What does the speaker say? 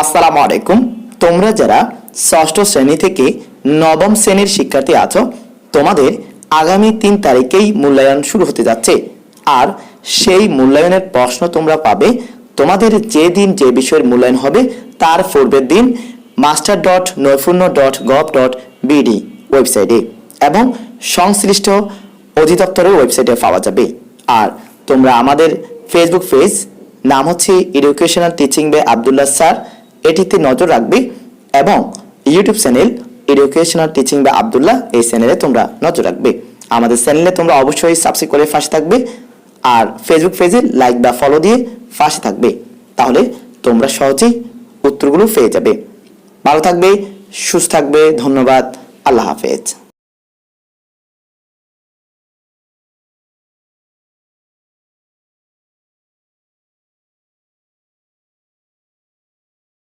আসসালামু আলাইকুম। তোমরা যারা ষষ্ঠ শ্রেণি থেকে নবম শ্রেণির শিক্ষার্থী আছো, তোমাদের আগামী তিন তারিখেই মূল্যায়ন শুরু হতে যাচ্ছে। আর সেই মূল্যায়নের প্রশ্ন তোমরা পাবে, তোমাদের যে দিন যে বিষয়ের মূল্যায়ন হবে তার পূর্বের দিন master dot Naipunno dot gov dot BD ওয়েবসাইটে এবং সংশ্লিষ্ট অধিদপ্তরের ওয়েবসাইটে পাওয়া যাবে। আর তোমরা আমাদের ফেসবুক পেজ নাম হচ্ছে educational teaching by Abdullah sir এটিতে নজর রাখবে এবং ইউটিউব চ্যানেল এডুকেশনাল টিচিং বা আবদুল্লাহ, এই চ্যানেলে তোমরা নজর রাখবে। আমাদের চ্যানেলে তোমরা অবশ্যই সাবস্ক্রাইব করে ফাঁসে থাকবে আর ফেসবুক পেজে লাইক বা ফলো দিয়ে ফাঁসে থাকবে। তাহলে তোমরা সহজেই উত্তরগুলো পেয়ে যাবে। ভালো থাকবে, সুস্থ থাকবে, ধন্যবাদ, আল্লাহ হাফেজ।